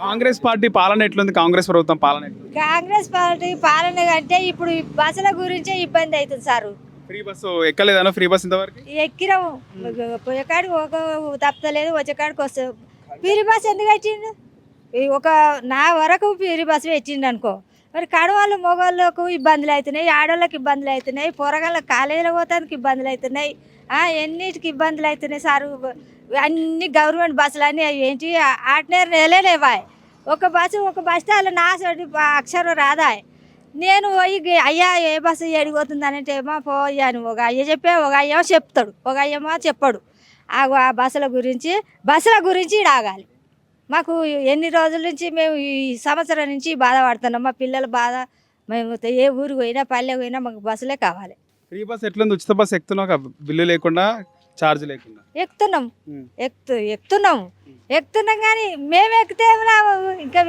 Congress party పాలన ఎట్లుంది? కాంగ్రెస్ ప్రభుత్వం పాలన కాంగ్రెస్ పార్టీ పాలన కంటే ఇప్పుడు ఈ బస్సుల గురించే ఇబ్బంది అవుతుంది సారు. ఫ్రీ బస్సు ఎక్కలేదన్నా? ఫ్రీ బస్ ఇంతవరకు? ఎక్కిరాము పోయేకాడికి ఒక తప్పలేదు వచ్చేకాడికి వస్తుంది పీరి బస్ ఎందుకు వచ్చిండు ఈ ఒక నా వరకు పీరి బస్సు పెట్టిండు అనుకో. మరి కడవాళ్ళు మగవాళ్ళకు ఇబ్బందులు అవుతున్నాయి ఆడవాళ్ళకి ఇబ్బందులు అవుతున్నాయి పోరగాళ్ళకి కాలేజీలో పోతానికి ఇబ్బందులు అవుతున్నాయి. ఆ, ఎన్నిటికి ఇబ్బందులు అవుతున్నాయి సారు? అన్ని గవర్నమెంట్ బస్సులు అన్నీ ఏంటి? ఆటనే నెలలేవా ఒక బస్సు ఒక బస్ స్టాండ్లో నా సోటి అక్షరం రాదా? నేను పోయి అయ్యా ఏ బస్సు ఎడిపోతుంది అంటే ఏమో పోయాను. ఒక అయ్య చెప్పే ఒక అయ్యేమో చెప్తాడు. ఒక అయ్యేమో చెప్పాడు. ఆ బస్సుల గురించి బస్సుల గురించి ఆగాలి. మాకు ఎన్ని రోజుల నుంచి మేము ఈ సంవత్సరం నుంచి బాధపడుతున్నాం. మా పిల్లల బాధ మేము ఏ ఊరికి పోయినా పల్లె పోయినా మాకు బస్సులే కావాలి. ఫ్రీ బస్ ఎట్లుంది? ఉచిత బస్సు ఎక్కుతున్నావు బిల్లు లేకుండా ఛార్జ్ లేకుండా. ఎక్కుతున్నాం. ఉం. ఎక్కుతూ ఎక్కుతున్నాం. ఎక్కుతున్నాం కానీ మేము ఎక్కితే? ఇంకా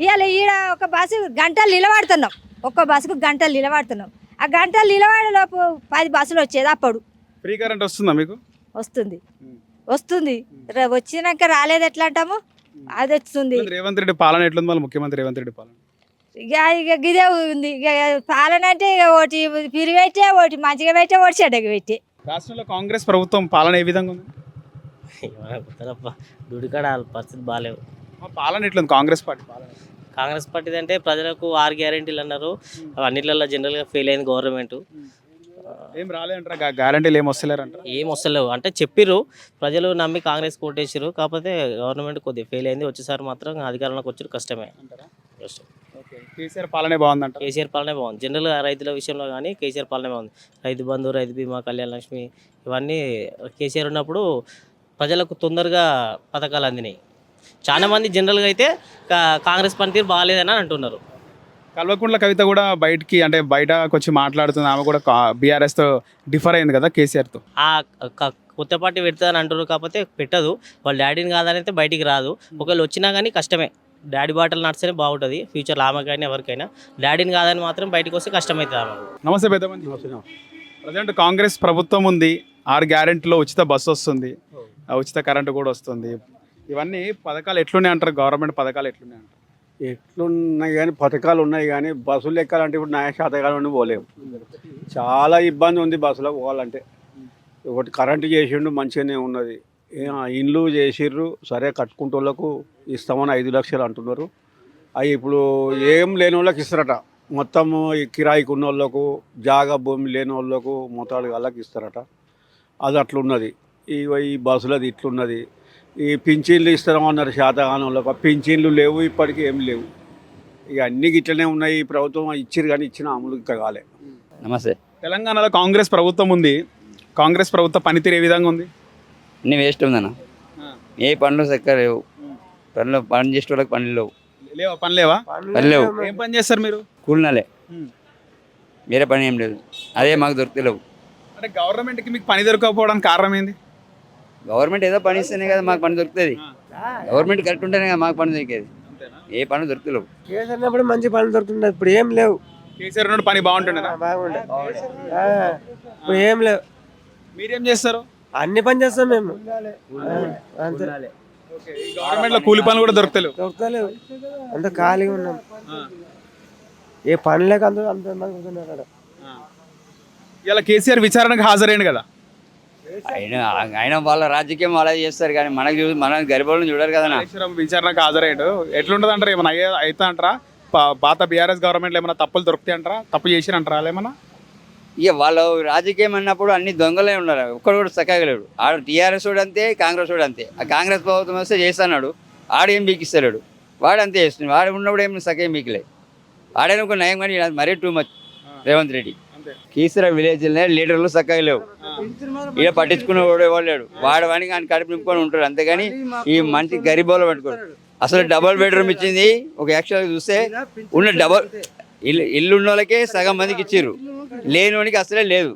ఇవాళ ఈడ ఒక బస్సు గంటలు నిలబడుతున్నాం. ఒక్క బస్సుకు గంటలు నిలబడుతున్నాం. ఆ గంటలు నిలబడేలోపు పది బస్సులు వచ్చేది అప్పుడు. ఫ్రీ కరెంట్ వస్తుందా మీకు? వస్తుంది. వస్తుంది. వచ్చినాక రాలేదు ఎట్లా అంటాము? అది వస్తుంది. రేవంత్ రెడ్డి పాలన ఎట్లుంది మళ్ళీ? ముఖ్యమంత్రి రేవంత్ రెడ్డి పాలన. ఇక ఇక గిదే ఉంది. ఇక పాలన అంటే ఇక ఒకటి పిరి పెట్టే ఒకటి మంచిగా పెట్టే ఒకటి చెడ్డగా పెట్టే. రాష్ట్రంలో కాంగ్రెస్ ప్రభుత్వం పాలన ఏ విధంగా ఉంది? గుడికాడ పరిస్థితి బాగాలేవు పాలన ఎట్లుంది? కాంగ్రెస్ పార్టీ పాలన? కాంగ్రెస్ పార్టీ అంటే ప్రజలకు ఆరు గ్యారెంటీలు అన్నారు. అన్నిట్లలో జనరల్గా ఫెయిల్ అయింది గవర్నమెంట్. ఏం రాలేదంటారా గ్యారంటీలు ఏం వస్తలేరంటారా ఏం వస్తలేవు. అంటే చెప్పిర్రు ప్రజలు నమ్మి కాంగ్రెస్ కోటేసారు కాకపోతే గవర్నమెంట్ కొద్దిగా ఫెయిల్ అయింది. వచ్చేసారి మాత్రం అధికారంలోకి వచ్చారు కష్టమే. అంటారా? కష్టం కేసీఆర్ పాలనే బాగుందంట కేసీఆర్ పాలనే బాగుంది. జనరల్గా రైతుల విషయంలో కానీ కేసీఆర్ పాలనే బాగుంది. రైతు బంధు రైతు బీమా కళ్యాణ లక్ష్మి ఇవన్నీ కేసీఆర్ ఉన్నప్పుడు ప్రజలకు తొందరగా పథకాలు అందినాయి. చాలా మంది జనరల్గా అయితే కాంగ్రెస్ పనితీరు బాగాలేదని అంటున్నారు. కల్వకుంట్ల కవిత కూడా బయటికి అంటే బయటకు వచ్చి మాట్లాడుతుంది. ఆమె కూడా బీఆర్ఎస్తో డిఫర్ అయింది కదా కేసీఆర్తో ఆ కొత్త పార్టీ పెడతాదని అంటారు కాకపోతే పెట్టదు. వాళ్ళ డాడీని కాదని అయితే బయటికి రాదు. ఒకవేళ వచ్చినా కానీ కష్టమే. డాడీ బాటలు నడిస్తేనే బాగుంటుంది. ఫ్యూచర్లో ఆమె కానీ ఎవరికైనా. డాడీని కాదని మాత్రం బయటికి వస్తే కష్టమవుతుంది ఆమెకు. నమస్తే పెద్ద ప్రజెంట్ కాంగ్రెస్ ప్రభుత్వం ఉంది. ఆరు గ్యారెంటీలో ఉచిత బస్సు వస్తుంది. ఆ ఉచిత కరెంటు కూడా వస్తుంది. ఇవన్నీ పథకాలు ఎట్లున్నాయి అంటారు? గవర్నమెంట్ పథకాలు ఎట్లున్నాయి అంటారు? ఎట్లున్నాయి కానీ పథకాలు ఉన్నాయి కానీ బస్సులు ఎక్కాలంటే ఇప్పుడు న్యాయ శాతకాలం పోలేము చాలా ఇబ్బంది ఉంది బస్సులో పోవాలంటే. ఒకటి కరెంటు చేసిండు మంచిగానే ఉన్నది. ఇండ్లు చేసిర్రు సరే కట్టుకుంటోళ్ళకు ఇస్తామని ఐదు లక్షలు అంటున్నారు. అవి ఇప్పుడు ఏం లేని వాళ్ళకి ఇస్తారట. మొత్తము ఈ కిరాయికి ఉన్న వాళ్ళకు జాగా భూమి లేని వాళ్ళకు మొత్తాలు వాళ్ళకి ఇస్తారట. అది అట్లున్నది. ఈ ఈ బస్సులది ఇట్లున్నది. ఈ పింఛన్లు ఇస్తామన్నారు శాతగానం వాళ్ళకు ఆ పింఛన్లు లేవు ఇప్పటికీ ఏం లేవు. ఇక అన్ని గిట్లనే ఉన్నాయి. ఈ ప్రభుత్వం ఇచ్చిరు కానీ ఇచ్చిన అమలు ఇంకా కాలే. నమస్తే. తెలంగాణలో కాంగ్రెస్ ప్రభుత్వం ఉంది. కాంగ్రెస్ ప్రభుత్వ పనితీరు ఏ విధంగా ఉంది? అన్నీ వేస్ట్ ఉందన్న. ఏ పనులు చక్కగా లేవు. పనులు పని చేసే వాళ్ళకి పనులు లేవు. లేవా? పని లేవా? పని లేవు. ఏం పని చేస్తారు మీరు? కూలినాలే. వేరే పని ఏం లేదు. అదే మాకు దొరుకుతలేవు. అంటే గవర్నమెంట్కి మీకు పని దొరకకపోవడానికి కారణం ఏంది? గవర్నమెంట్ ఏదో పని ఇస్తేనే కదా మాకు పని దొరుకుతుంది. గవర్నమెంట్ కరెక్ట్ ఉంటేనే కదా మాకు పని దొరికేది. ఏ పని దొరుకుతలేవు. కేసన్నప్పుడు మంచి పనులు దొరుకుతున్నాయి ఇప్పుడు ఏం లేవు. కేసీఆర్ నుండి పని బాగుంటుండేనా? బాగుండే. ఆ, ఇప్పుడు ఏం లేవు. మీరేం చేస్తారు? అన్ని పని చేస్తాం మేము. అంతే. గవర్నమెంట్లో కూలి పనులు కూడా దొరుకుతలేవు. దొరకలేవు అంత ఖాళీగా ఉన్నాం. ఏ పని లేక అందరూ అంత మంది కూర్చున్నారు అక్కడ. ఇలా కేసీఆర్ విచారణకు హాజరైంది కదా? అయినా ఆయన వాళ్ళ రాజకీయం వాళ్ళే చేస్తారు కానీ మనకు చూ మన గరిబోళ్ళని చూడరు కదా విచారణకు హాజరయ్యాడు. ఎట్లుంటది అంటారా? ఏమైనా అయ్యే అవుతా అంటారా? పాత బీఆర్ఎస్ గవర్నమెంట్ ఏమైనా తప్పులు దొరుకుతాయి అంటారా? తప్పు చేసిన అంటారా ఏమన్నా ఇక వాళ్ళు రాజకీయం అన్నప్పుడు అన్ని దొంగలే ఉన్నారు. ఒక్కడు కూడా చక్కగా లేడు. ఆడు టీఆర్ఎస్ వాడు అంతే కాంగ్రెస్ వాడు అంతే. ఆ కాంగ్రెస్ ప్రభుత్వం వస్తే చేస్తున్నాడు. ఆడు ఏం బీకిస్తలేడు. వాడు అంతే చేస్తున్నాడు. వాడు ఉన్నప్పుడు ఏం సగం బీకలే. ఆడైనా ఒక నయం కానీ మరీ too much Revanth Reddy. Keesara village లీడర్లు చక్కగా లేవు. ఇక పట్టించుకునే వాడు లేడు. వాడు వాడికి ఆయన కడుపు నింపుకొని ఉంటాడు. అంతేగాని ఈ మంచి గరీబోలో పట్టుకోడు అసలు డబల్ బెడ్రూమ్ ఇచ్చింది. ఒక యాక్చువల్గా చూస్తే ఉన్న డబల్ ఇల్లు ఇల్లు ఉన్న వాళ్ళకే సగం మందికి ఇచ్చిర్రు. లేని వానికి అసలే లేదు.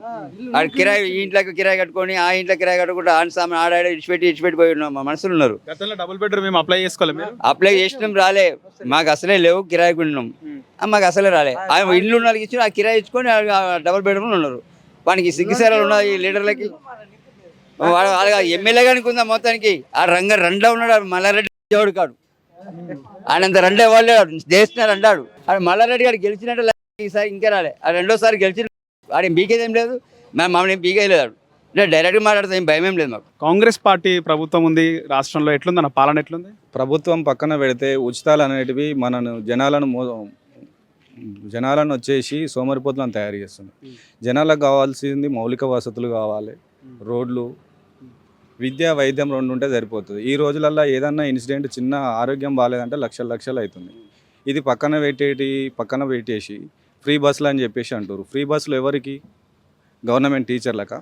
ఆడ కిరాయి ఈ ఇంట్లోకి కిరాయి కట్టుకొని ఆ ఇంట్లో కిరాయి కట్టుకుంటే ఆడ సామాన్ ఆడ ఆడ ఇచ్చిపెట్టి ఇచ్చిపెట్టి పోయి ఉన్న మనుషులు ఉన్నారు. గతంలో డబుల్ బెడ్రూమ్ మేము అప్లై చేసుకోవాలి మీరు? అప్లై చేసినాం రాలే. మాకు అసలే లేవు కిరాయికి ఉన్నాం మాకు అసలే రాలే. ఆ ఇల్లు ఉన్న వాళ్ళకి ఇచ్చి ఆ కిరాయి ఇచ్చుకొని డబుల్ బెడ్రూమ్ ఉన్నారు. వానికి సిగ్గుసేరాలు ఉన్నాయి ఈ లీడర్లకి. వాడు వాళ్ళ ఎమ్మెల్యే గానికి ఉందా మొత్తానికి. ఆ రంగ రెండా ఉన్నాడు మల్లారెడ్డి దేవుడు కాడు. ఆయన అంత రెండే వాళ్ళు చేస్తున్నారు అంటాడు ఆయన మల్లారెడ్డి గారు గెలిచినట్టు ఈసారి ఇంకా రాలే. ఆ రెండోసారి గెలిచి వాడు బీకేది ఏం లేదు మేము మమ్మల్ని బీకేయలేదు అంటే డైరెక్ట్గా మాట్లాడితే ఏం భయం ఏం లేదు మాకు. కాంగ్రెస్ పార్టీ ప్రభుత్వం ఉంది రాష్ట్రంలో ఎట్లుంది అన్న పాలన ఎట్లుంది? ప్రభుత్వం పక్కన పెడితే ఉచితాలు అనేటివి మనను జనాలను మో జనాలను వచ్చేసి సోమరిపోతులను తయారు చేస్తుంది. జనాలకు కావాల్సింది మౌలిక వసతులు కావాలి రోడ్లు విద్య వైద్యం రెండు ఉంటే సరిపోతుంది. ఈ రోజులల్లో ఏదన్నా ఇన్సిడెంట్ చిన్న ఆరోగ్యం బాగాలేదంటే లక్షలు లక్షలు అవుతుంది. ఇది పక్కన పెట్టేటి పక్కన పెట్టేసి ఫ్రీ బస్సులు అని చెప్పేసి అంటారు ఫ్రీ బస్సులు ఎవరికి? గవర్నమెంట్ టీచర్లక?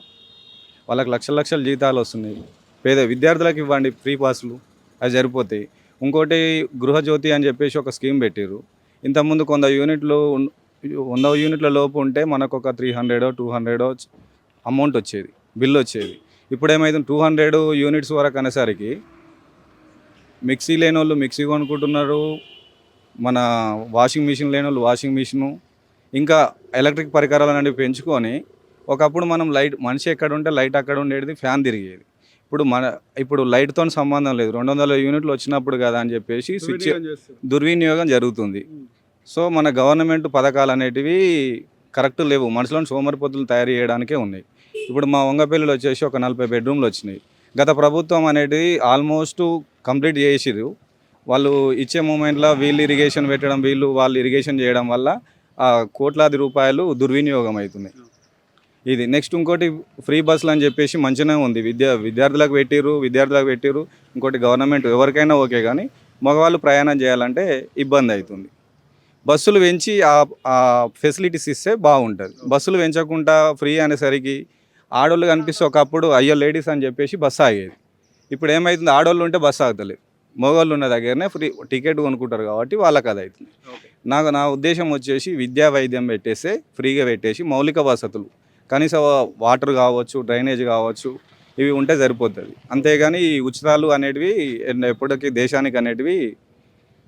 వాళ్ళకి లక్షల లక్షల జీతాలు వస్తున్నాయి. పేద విద్యార్థులకు ఇవ్వండి ఫ్రీ బస్సులు. అవి సరిపోతాయి ఇంకోటి గృహజ్యోతి అని చెప్పేసి ఒక స్కీమ్ పెట్టారు ఇంతకుముందు కొంత యూనిట్లు వంద యూనిట్ల లోపు ఉంటే మనకు ఒక త్రీ హండ్రెడో టూ హండ్రెడో అమౌంట్ వచ్చేది. బిల్ వచ్చేది. ఇప్పుడు ఏమైతుంది టూ హండ్రెడ్ యూనిట్స్ వరకు అనేసరికి మిక్సీ లేని వాళ్ళు మిక్సీ కొనుక్కుంటున్నారు. మన వాషింగ్ మిషన్ లేని వాళ్ళు వాషింగ్ మిషను ఇంకా ఎలక్ట్రిక్ పరికరాలు అనేవి పెంచుకొని ఒకప్పుడు మనం లైట్ మనిషి ఎక్కడ ఉంటే లైట్ అక్కడ ఉండేది ఫ్యాన్ తిరిగేది. ఇప్పుడు మన ఇప్పుడు లైట్తో సంబంధం లేదు. రెండు వందల యూనిట్లు వచ్చినప్పుడు కదా అని చెప్పేసి స్విచ్ దుర్వినియోగం జరుగుతుంది. సో మన గవర్నమెంట్ పథకాలు అనేటివి కరెక్ట్ లేవు. మనుషులను సోమరిపోతులు తయారు చేయడానికే ఉన్నాయి. ఇప్పుడు మా వంగపల్లిలో వచ్చేసి ఒక నలభై బెడ్రూమ్లు వచ్చినాయి. గత ప్రభుత్వం అనేది ఆల్మోస్ట్ కంప్లీట్ చేసిరు వాళ్ళు ఇచ్చే మూమెంట్లో వీళ్ళు ఇరిగేషన్ పెట్టడం వీళ్ళు వాళ్ళు ఇరిగేషన్ చేయడం వల్ల ఆ కోట్లాది రూపాయలు దుర్వినియోగం అవుతుంది ఇది నెక్స్ట్ ఇంకోటి ఫ్రీ బస్సులు అని చెప్పేసి మంచిగానే ఉంది. విద్యా విద్యార్థులకు పెట్టిరు విద్యార్థులకు పెట్టిరు ఇంకోటి గవర్నమెంట్ ఎవరికైనా ఓకే కానీ మగవాళ్ళు ప్రయాణం చేయాలంటే ఇబ్బంది అవుతుంది బస్సులు పెంచి ఆ- ఫెసిలిటీస్ ఇస్తే బాగుంటుంది. బస్సులు పెంచకుండా ఫ్రీ అనేసరికి ఆడోళ్ళు కనిపిస్తే ఒకప్పుడు అయ్యో లేడీస్ అని చెప్పేసి బస్సు ఆగేది. ఇప్పుడు ఏమవుతుంది ఆడోళ్ళు ఉంటే బస్సు ఆగతలేదు. మగవాళ్ళు ఉన్న దగ్గరనే ఫ్రీ టికెట్ కొనుక్కుంటారు కాబట్టి వాళ్ళకి అది అవుతుంది నాకు నా ఉద్దేశం వచ్చేసి విద్యా వైద్యం పెట్టేస్తే ఫ్రీగా పెట్టేసి మౌలిక వసతులు కనీస వాటర్ కావచ్చు డ్రైనేజ్ కావచ్చు ఇవి ఉంటే సరిపోతుంది. అంతేగాని ఈ ఉచితాలు అనేటివి ఎప్పటికీ దేశానికి అనేటివి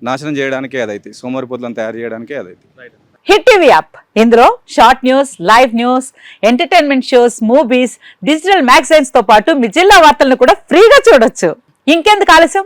నాశనం చేయడానికే అదైతే సోమరిపోతులను తయారు చేయడానికే అదైతే. Hit TV app. ఇందులో short news live news entertainment shows movies digital మ్యాగజైన్స్తో పాటు మీ జిల్లా వార్తలను కూడా ఫ్రీగా చూడొచ్చు. ఇంకెందుకు ఆలస్యం?